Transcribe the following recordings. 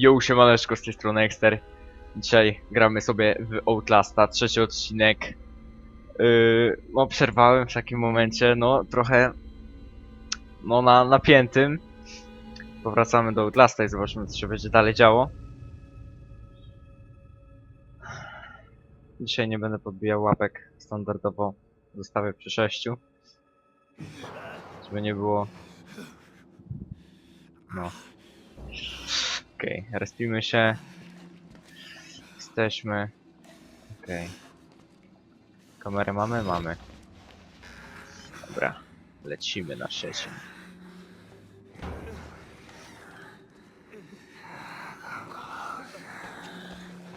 Yo, siemaneczko, z tej strony Ekster. Dzisiaj gramy sobie w Outlasta, trzeci odcinek. Yy, w takim momencie, no, trochę, no, na napiętym. Powracamy do Outlasta i zobaczymy, co się będzie dalej działo. Dzisiaj nie będę podbijał łapek, standardowo zostawię przy sześciu. Żeby nie było... No. Okej, okay, respimy się. Jesteśmy. Okej. Okay. Kamerę mamy? Mamy. Dobra, lecimy na trzecim.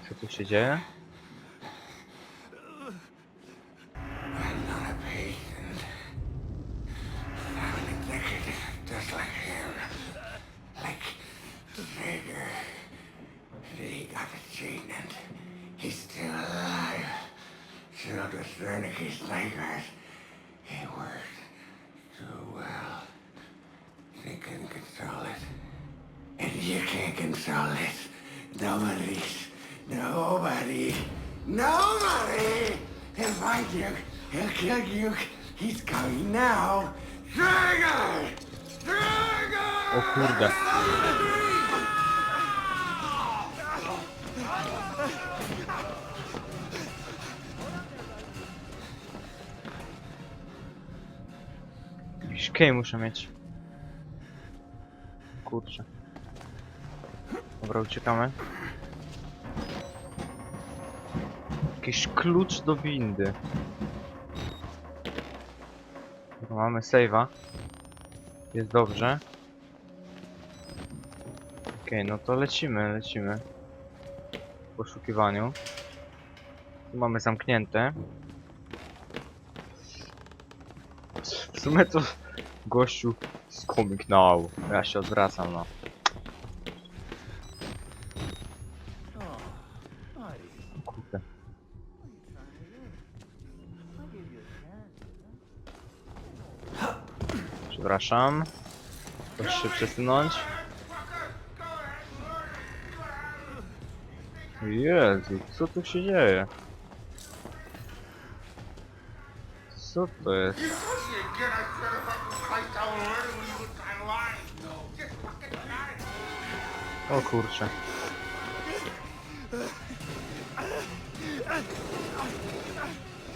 Co tu się dzieje? O kurde. Jakiś kej muszę mieć. Kurczę. Dobra, uciekamy. Jakiś klucz do windy. Mamy save'a. Jest dobrze. Okej, no to lecimy, lecimy. W poszukiwaniu. Tu mamy zamknięte. W sumie to gościu Comic Now. Ja się odwracam, no. Kurde. Przepraszam. Proszę się przesunąć. Jezu, co tu się dzieje? Co to jest? O kurczę.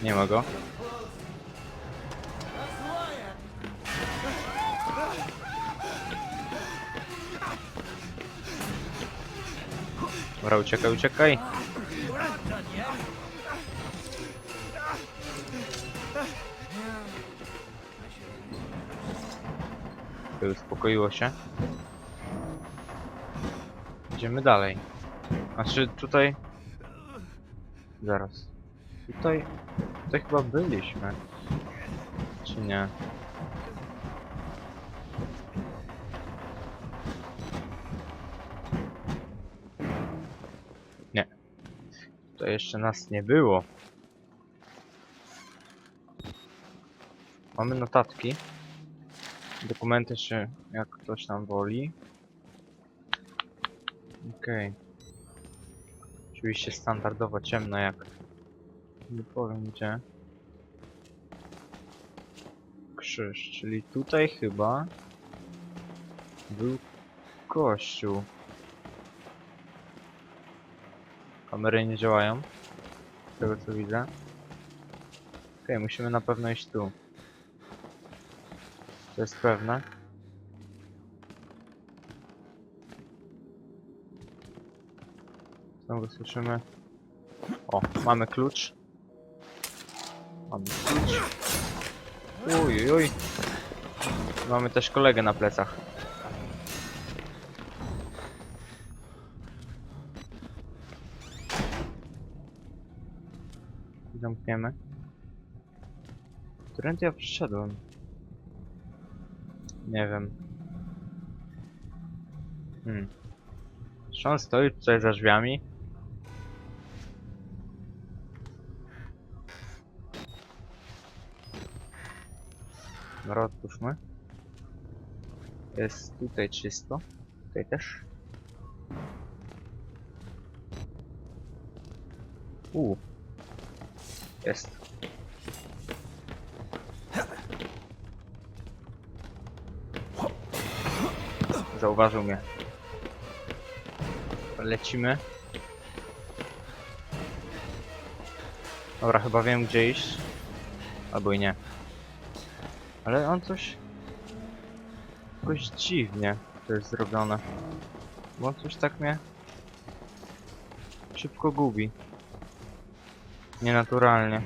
Nie ma go. Dobra, uciekaj, uciekaj. Uspokoiło się. Idziemy dalej. Znaczy tutaj... Zaraz. Tutaj... Tutaj chyba byliśmy. Czy? Nie. Jeszcze nas nie było. Mamy notatki. Dokumenty, czy jak ktoś tam woli. Okej. Oczywiście standardowo ciemno jak... Nie powiem gdzie. Krzyż, czyli tutaj chyba... Był kościół. Kamery nie działają. Z tego co widzę. Okej, musimy na pewno iść tu. To jest pewne. Znowu słyszymy. O, mamy klucz. Mamy klucz. Uj, uj, uj. Mamy też kolegę na plecach. zamkniemy. Którędy ja przyszedłem? Nie wiem. Hmm. Sean stoi tutaj za drzwiami. Dobra, otwórzmy. Jest tutaj czysto. Tutaj też. Uuu. Jest. Zauważył mnie. Lecimy. Dobra, chyba wiem gdzie iść. Albo i nie. Ale on coś... Jakoś dziwnie to jest zrobione. Bo on coś tak mnie... Szybko gubi. Nienaturalnie.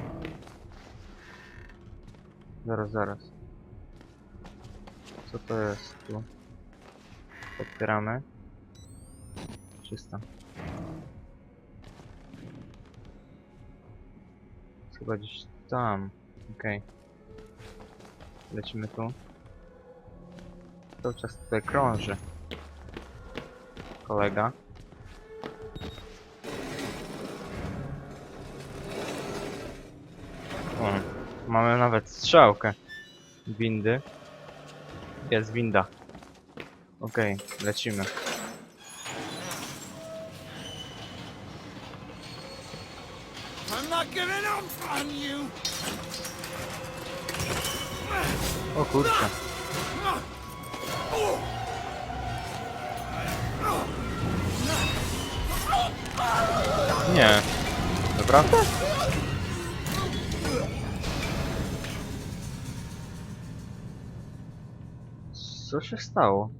Zaraz, zaraz. Co to jest tu? Otwieramy. Czysto. Chyba gdzieś tam. Okej. Lecimy tu. Cały czas tutaj krąży. Kolega. Mamy nawet strzałkę. Windy. Jest winda. Okej, lecimy. On you! O kurczę. Nie. Naprawdę? Co się stało?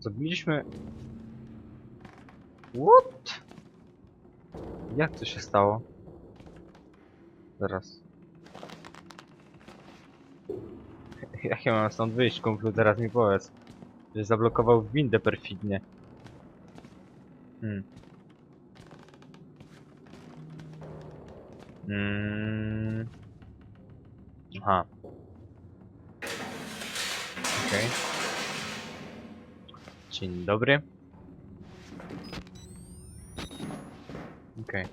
Zabiliśmy... What? Jak to się stało? Zaraz. Jak ja mam stąd wyjść, kumplu, teraz mi powiedz. Że zablokował windę perfidnie. Hmm. Mm. Aha. Okej. Dzień dobry. Okej.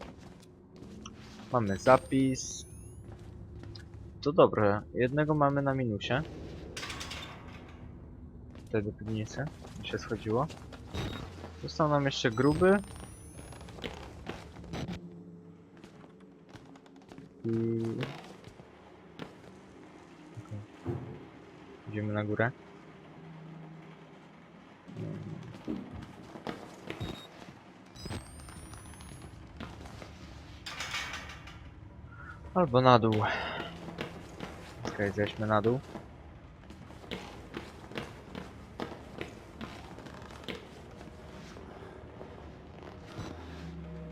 Mamy zapis. To dobre. Jednego mamy na minusie. Tutaj do piwnicy. Mi się schodziło. Został nam jeszcze gruby. I... Idziemy na górę. Albo na dół. Okej, zejdźmy na dół.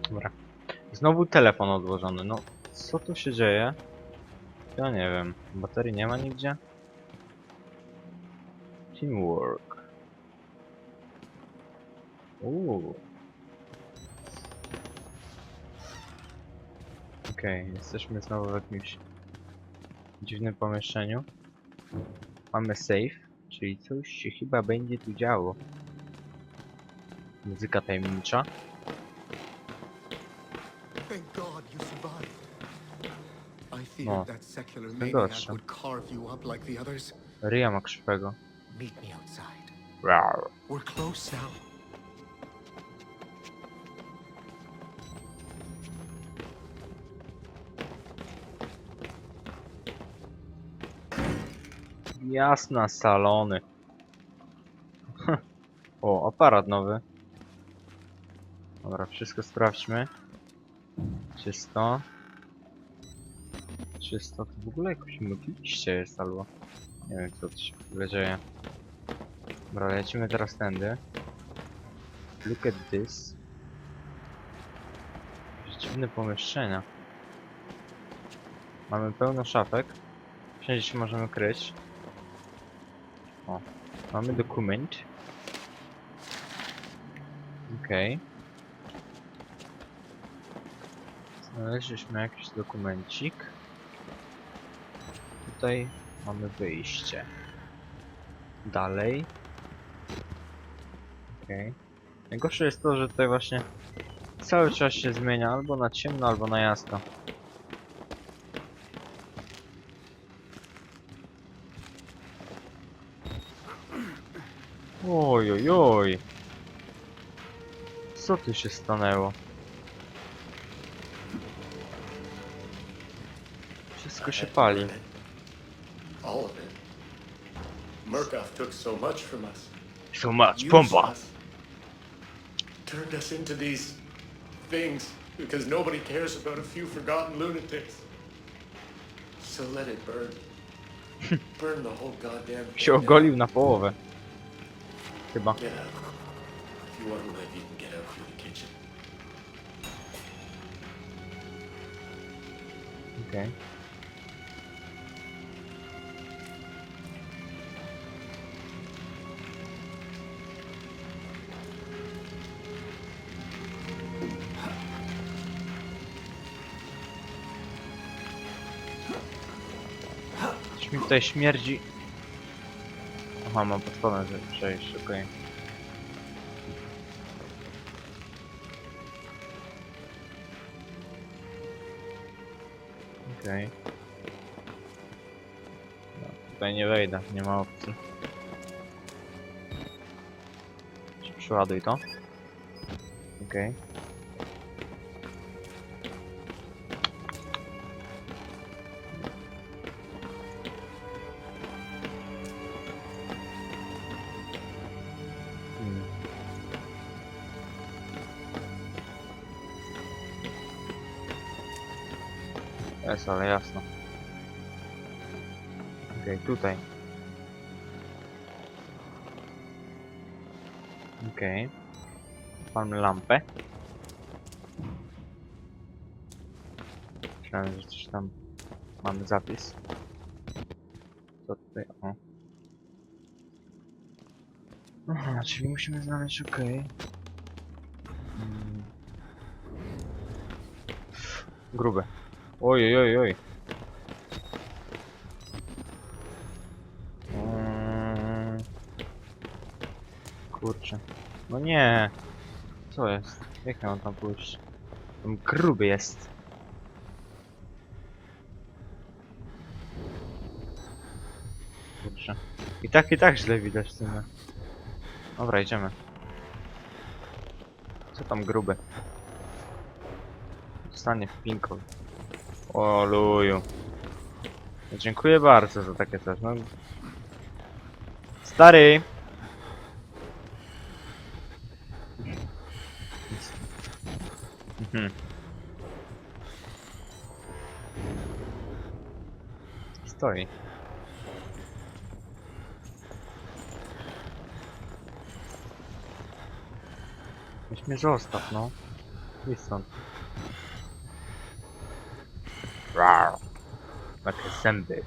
Dobra. Znowu telefon odłożony. No, co tu się dzieje? Ja nie wiem. Baterii nie ma nigdzie? Teamwork. Uuu. Okej, jesteśmy znowu w jakimś dziwnym pomieszczeniu. Mamy safe, czyli coś się chyba będzie tu działo. Muzyka tajemnicza. No, ten gorszy. Ryja ma krzywego. Meet Jasna, salony. o, aparat nowy. Dobra, wszystko sprawdźmy. Czysto. Czysto. To w ogóle jakoś mgliście jest albo... Nie wiem co tu się w ogóle dzieje. Dobra, lecimy teraz tędy. Look at this. Dziwne pomieszczenia. Mamy pełno szafek. Wszędzie się możemy kryć. O, mamy dokument. Okej. Znaleźliśmy jakiś dokumencik. Tutaj mamy wyjście. Dalej. Okej. Najgorsze jest to, że tutaj właśnie cały czas się zmienia albo na ciemno, albo na jasno. Oj, oj, oj. Co tu się stanęło? Wszystko się pali. All of it. Murkoff took so much from us. So much, us. Turned us into these things because nobody cares about a few forgotten lunatics. So let it burn. burn the whole goddamn Się ogolił na połowę. Chyba. Get out. If you want to live, you can get out through the kitchen. Okej. Coś mi tutaj śmierdzi. Aha, mam pod spodem że- przejść, okej. Okej. No, tutaj nie wejdę, nie ma opcji. Przeładuj to. Okej. Jest, ale jasno. Okej, tutaj. Okej. Mamy lampę. Myślałem, że coś tam mamy zapis. Co tutaj? O. Aha, czyli musimy znaleźć okej. Mm. Grube. Oj, oj, oj. Mm. Kurczę. No nie. Co jest? Jak ja mam tam pójść? Tam gruby jest. Kurczę. I tak, i tak źle widać tym. Dobra, idziemy. Co tam gruby? Stanie w pinką. O luju. Dziękuję bardzo za takie coś. No. Stary! Mhm. Stoi. Weź mnie zostaw, no. Idź stąd. Rar. Takie zęby.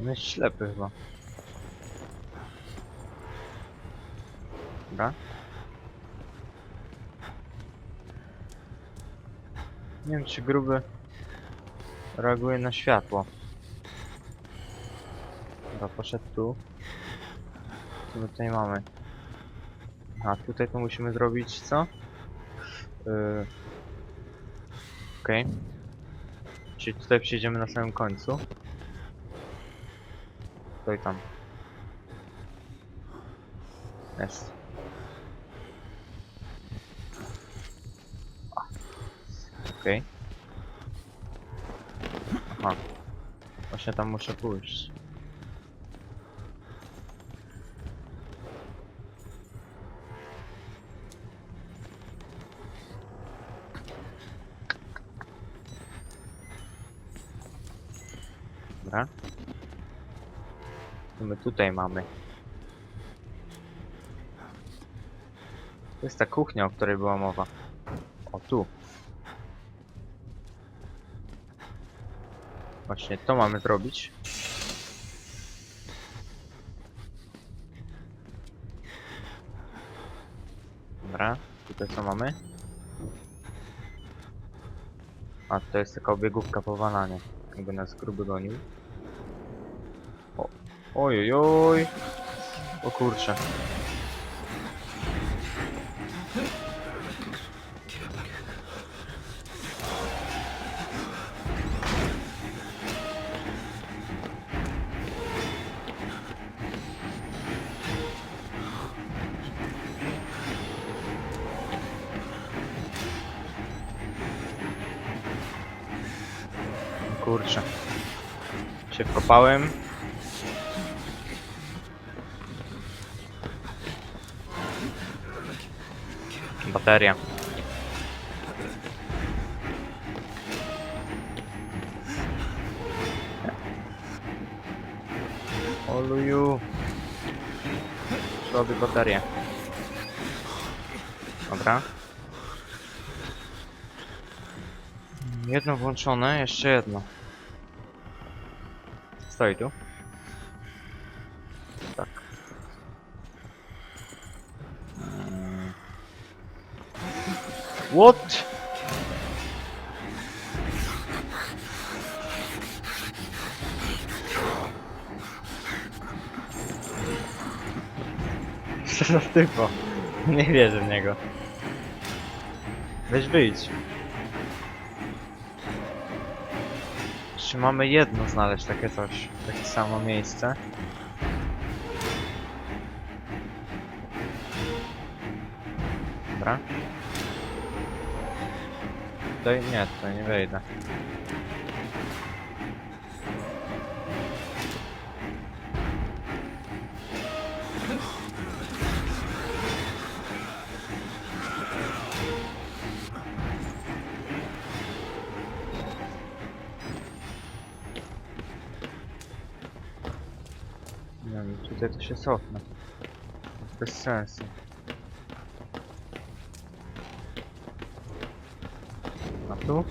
On jest ślepy chyba. Dobra. Nie wiem czy gruby reaguje na światło. Dobra, poszedł tu. Co my tutaj mamy? A tutaj to musimy zrobić co? Yy... Okej. Czyli tutaj przyjdziemy na samym końcu. Tutaj tam. Jest. Okej. Aha. Właśnie tam muszę pójść. Dobra. Co my tutaj mamy? To jest ta kuchnia, o której była mowa. O, tu. Właśnie to mamy zrobić. Dobra, tutaj co mamy? A, to jest taka obiegówka po bananie. Jakby nas gruby gonił. O, oj, oj, oj. O. Kurczę. Wkopałem. Bateria. Oluju. Robię baterię. Dobra. Jedno włączone, jeszcze jedno. Tu. Tak. What? Co za typo? Nie wierzę w niego. Weź wyjdź. Czy mamy jedno znaleźć takie coś? Takie samo miejsce? Dobra. Tutaj nie, tutaj nie wejdę. Się cofnę. Bez sensu. A tu?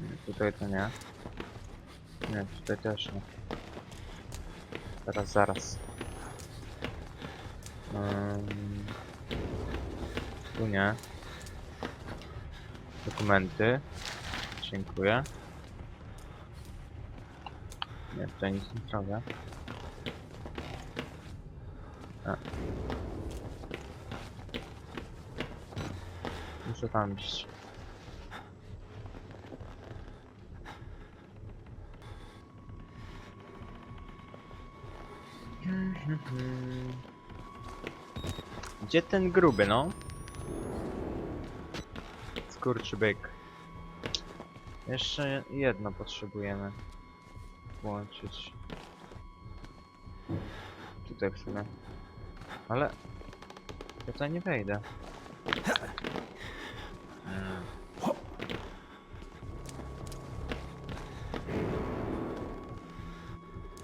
Nie, tutaj to nie. Nie, tutaj też nie. Teraz, zaraz. Ym, tu nie. Dokumenty. Dziękuję. Tutaj nic nie zrobię. A. Muszę tam iść. Gdzie ten gruby, no? Skurczybyk. Jeszcze jedno potrzebujemy włączyć. Tutaj w sumie. Ale... Ja tutaj nie wejdę. Mm.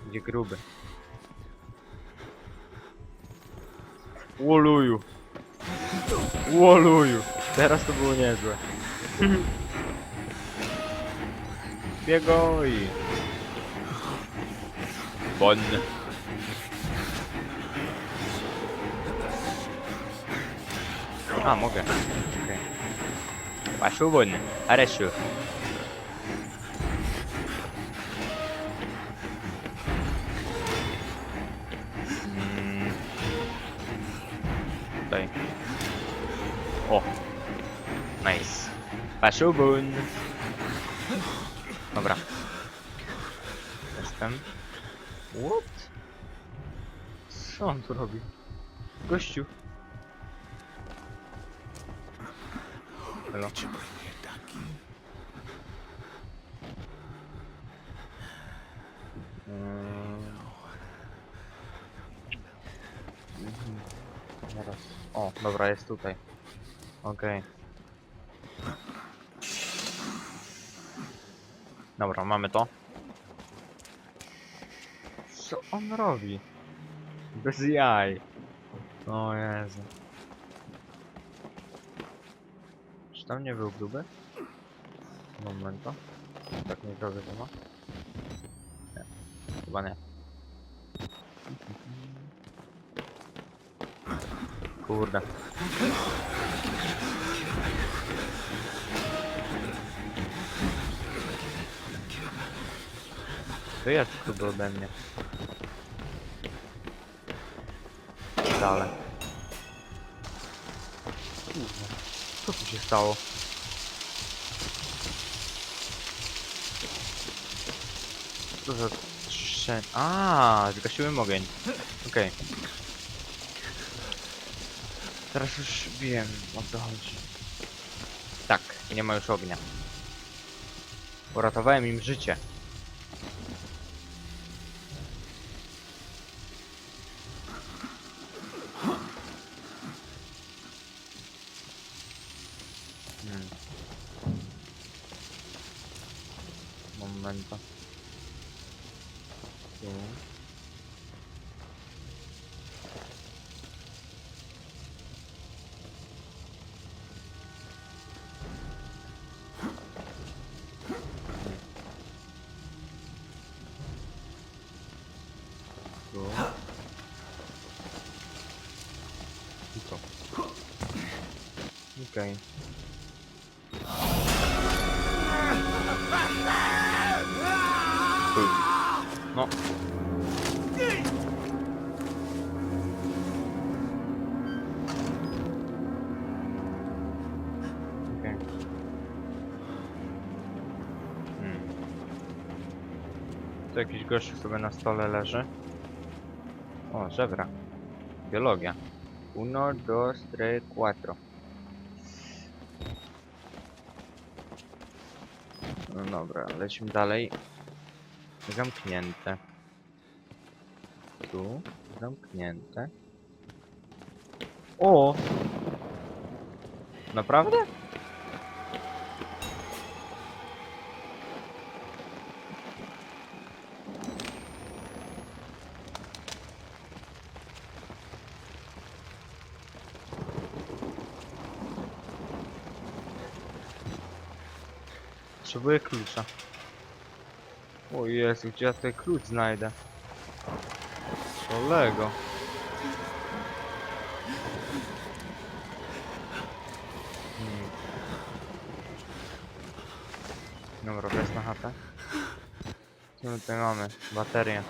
Gdzie gruby? Łoluju! Łoluju! Teraz to było niezłe. Biegoj! bonne. Né? Ah, ok. Okay. Paszu bonne. Areszu. Hmm. Tutaj. O. Mm. Nice. Paszu bonne. Dobra. What? Co on tu robi? Gościu. Halo. Mm. O, dobra, jest tutaj. Okej. Dobra, mamy to. On robi? Bez jaj. O Jezu. Czy tam nie był gruby? Momento. Tak nie zrobię to ma? Nie. Chyba nie. Kurde. To jest gruby ode mnie. Kurwa. Co tu się stało? Co za trzeń... A, zgasiłem ogień. Okej. Teraz już wiem o co chodzi. Tak, nie ma już ognia. Uratowałem im życie. Jakiś gościu sobie na stole leży. O, żebra. Biologia. Uno, dos, tres, cuatro. No dobra, lecimy dalej. Zamknięte. Tu, zamknięte. O! Naprawdę? Potrzebuję klucza. O Jezu, gdzie ja tutaj klucz znajdę? Kolego. Hmm. Dobra, wejść na chatę. Co my tutaj mamy? Bateria.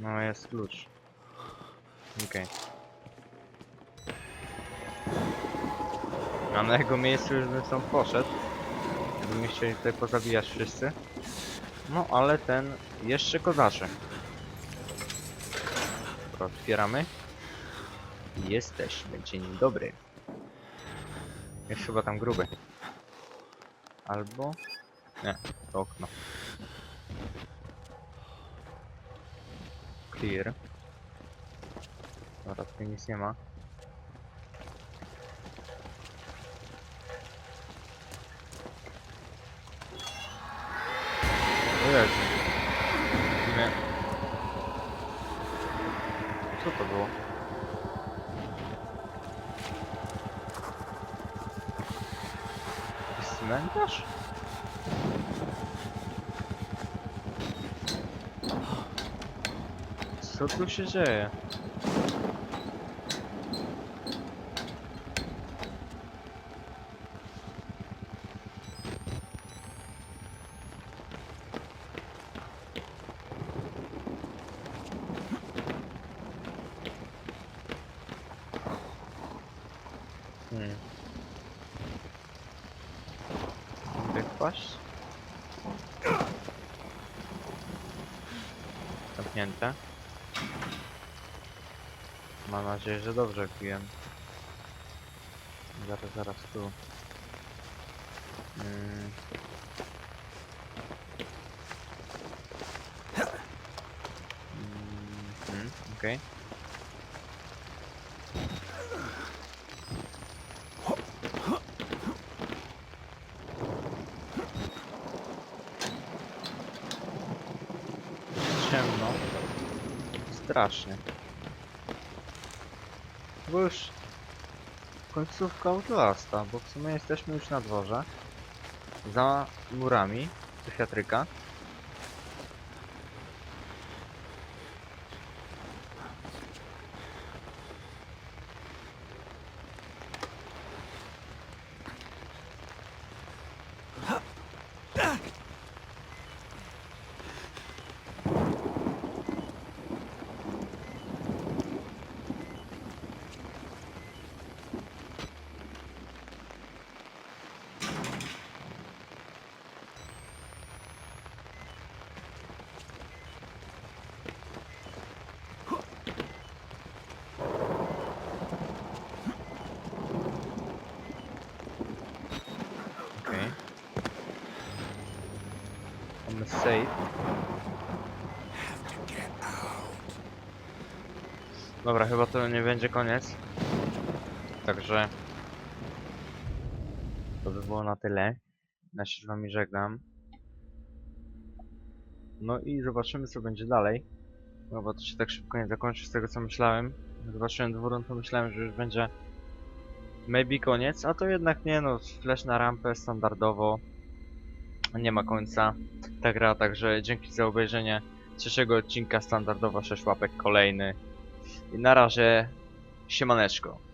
No jest klucz. Okej. A na jego miejscu już bym stąd poszedł. Gdybyśmy chcieli tutaj pozabijać wszyscy. No ale ten jeszcze kozaczy. Dobra, otwieramy. Jesteśmy. Dzień dobry. Jest chyba tam gruby. Albo... Nie, to okno. Clear. Dobra, tutaj nic nie ma. Tu się dzieje? Hmm. Mam nadzieję, że dobrze piłem. Zaraz, zaraz tu. Mm. Mhm, okej. Ciemno. Strasznie. Bo już końcówka Outlasta, bo w sumie jesteśmy już na dworze. Za murami. Okej. Save. Dobra, chyba to nie będzie koniec. Także... To by było na tyle. Ja się z wami żegnam. No i zobaczymy co będzie dalej. No bo to się tak szybko nie zakończy z tego co myślałem. Zobaczyłem dwurą to myślałem, że już będzie maybe koniec, a to jednak nie no, flash na rampę standardowo. Nie ma końca ta gra, także dzięki za obejrzenie trzeciego odcinka standardowo 6 łapek kolejny. I na razie siemaneczko.